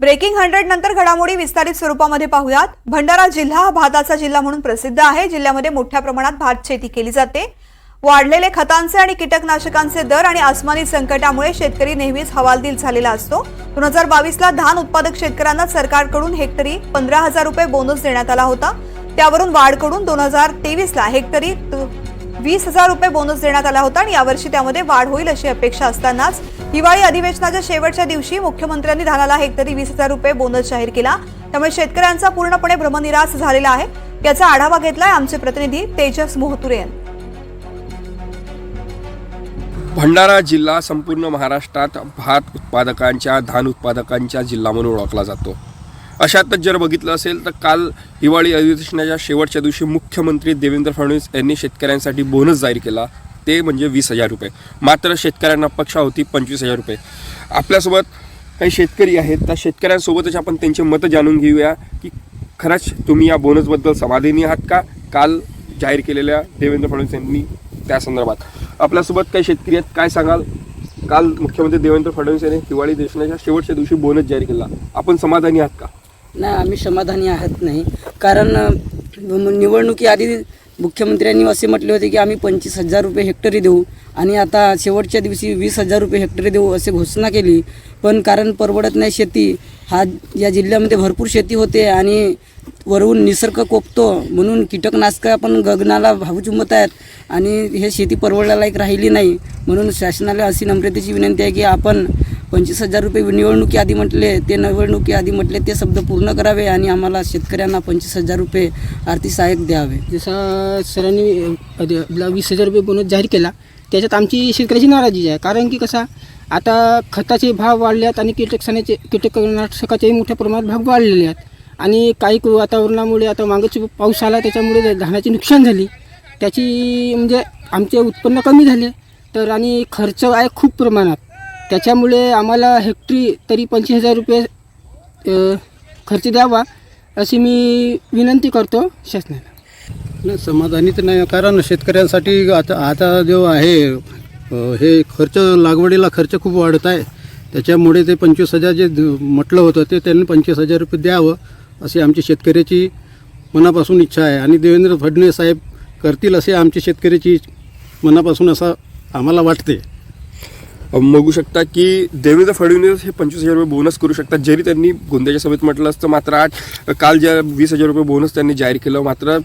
Breaking hundred नंतर घडामोडी विस्तारित स्वरूपामध्ये पाहूयात. भंडारा जिल्हा हा भाताचा जिल्हा म्हणून प्रसिद्ध आहे. जिल्ह्यामध्ये मोठ्या प्रमाणात भात शेती केली जाते. वाढलेले खतांचे आणि कीटकनाशकांचे दर आणि आसमानी संकटामुळे शेतकरी नेहमीच हवालदिल झालेला असतो. दोन हजार बावीसला धान उत्पादक शेतकऱ्यांना सरकारकडून हेक्टरी पंधरा हजार रुपये बोनस देण्यात आला होता. त्यावरून वाढ करून दोन हजार तेवीसला हेक्टरी वीस हजार रुपये बोनस देण्यात आला होता आणि यावर्षी त्यामध्ये वाढ होईल अशी अपेक्षा असतानाच हिवाळी अधिवेशनाच्या शेवटच्या दिवशी मुख्यमंत्र्यांनी धानाला हेक्टरी वीस हजार रुपये बोनस जाहीर केला. त्यामुळे शेतकऱ्यांचा पूर्णपणे भ्रमनिरास झालेला आहे. याचा आढावा घेतलाय आमचे प्रतिनिधी तेजस मोहतुरे यांनी भंडारा जिल्हा संपूर्ण महाराष्ट्रात भात उत्पादकांच्या धान उत्पादकांच्या जिल्हा म्हणून ओळखला जातो. अशातच जर बघितलं असेल तर काल हिवाळी अधिवेशनाच्या शेवटच्या दिवशी मुख्यमंत्री देवेंद्र फडणवीस यांनी शेतकऱ्यांसाठी बोनस जाहीर केला. ते म्हणजे वीस हजार रुपये. मात्र शेतकऱ्यांना अपेक्षा होती पंचवीस हजार रुपये. आपल्यासोबत काही शेतकरी आहेत. त्या शेतकऱ्यांसोबतच आपण त्यांचे मतं जाणून घेऊया की खरंच तुम्ही या बोनसबद्दल समाधानी आहात का? काल जाहीर केलेल्या देवेंद्र फडणवीस यांनी त्या संदर्भात. आपल्यासोबत काही शेतकरी आहेत. काय सांगाल? काल मुख्यमंत्री देवेंद्र फडणवीस यांनी हिवाळी देशनाच्या शेवटच्या दिवशी बोनस जाहीर केला. आपण समाधानी आहात का? नाही आम्ही समाधानी आहात नाही. कारण निवडणुकी निवडणुकीआधी मुख्यमंत्र्यांनी असे म्हटले होते की आम्ही पंचवीस हजार रुपये हेक्टरी देऊ आणि आता शेवटच्या दिवशी वीस हजार रुपये हेक्टरी देऊ असे घोषणा केली. पण कारण परवडत नाही शेती हा या जिल्ह्यामध्ये भरपूर शेती होते आणि वरून निसर्ग कोपतो म्हणून कीटकनाशकं पण गगनाला भाऊ चुंबत आहेत आणि हे शेती परवडण्यालायक राहिली नाही म्हणून शासनाला अशी नम्रतेची विनंती आहे की आपण पंचवीस हजार रुपये निवडणुकी आधी म्हटले ते निवडणुकी आधी म्हटले ते शब्द पूर्ण करावे आणि आम्हाला शेतकऱ्यांना पंचवीस हजार रुपये आर्थिक सहाय्यक द्यावे. जसा सरांनी वीस हजार रुपये बोनस जाहीर केला त्याच्यात आमची शेतकऱ्याची नाराजी आहे. कारण की कसा आता खताचे भाव वाढले आहेत आणि कीटकनाशकाचे कीटकनाशकाचेही मोठ्या प्रमाणात भाव वाढलेले आहेत. आणि काही वातावरणामुळे आता मागच पाऊस आला त्याच्यामुळे धानाची नुकसान झाली. त्याची म्हणजे आमचे उत्पन्न कमी झाले. तर आणि खर्च आहे खूप प्रमाणात. त्याच्यामुळे आम्हाला हेक्टरी तरी पंचवीस हजार रुपये खर्च द्यावा अशी मी विनंती करतो शासनाला. नाही समाधानी तर नाही कारण शेतकऱ्यांसाठी आता आता जो आहे हे खर्च लागवडीला खर्च खूप वाढत आहे. त्याच्यामुळे ते पंचवीस हजार जे म्हटलं होतं ते त्यांनी पंचवीस हजार रुपये द्यावं अशी आमची शेतकऱ्याची मनापासून इच्छा आहे. आणि देवेंद्र फडणवीस साहेब करतील असे आमची शेतकऱ्याची मनापासून असं आम्हाला वाटते. बघू शकता की देवेंद्र फडणवीस हे पंचवीस हजार रुपये बोनस करू शकतात. जरी त्यांनी गोंद्याच्या सभेत म्हटलं असतं मात्र आज काल ज्या वीस हजार रुपये बोनस त्यांनी जाहीर केलं मात्र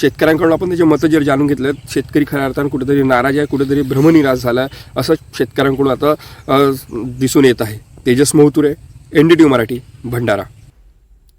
शेतकऱ्यांकडून आपण त्याचे मतं जर जाणून घेतलं शेतकरी खऱ्या अर्थानं कुठेतरी नाराज आहे कुठेतरी भ्रमनिराश झाला आहे असं शेतकऱ्यांकडून आता दिसून येत आहे. Tejas Mohture N D T Marathi Bhandara.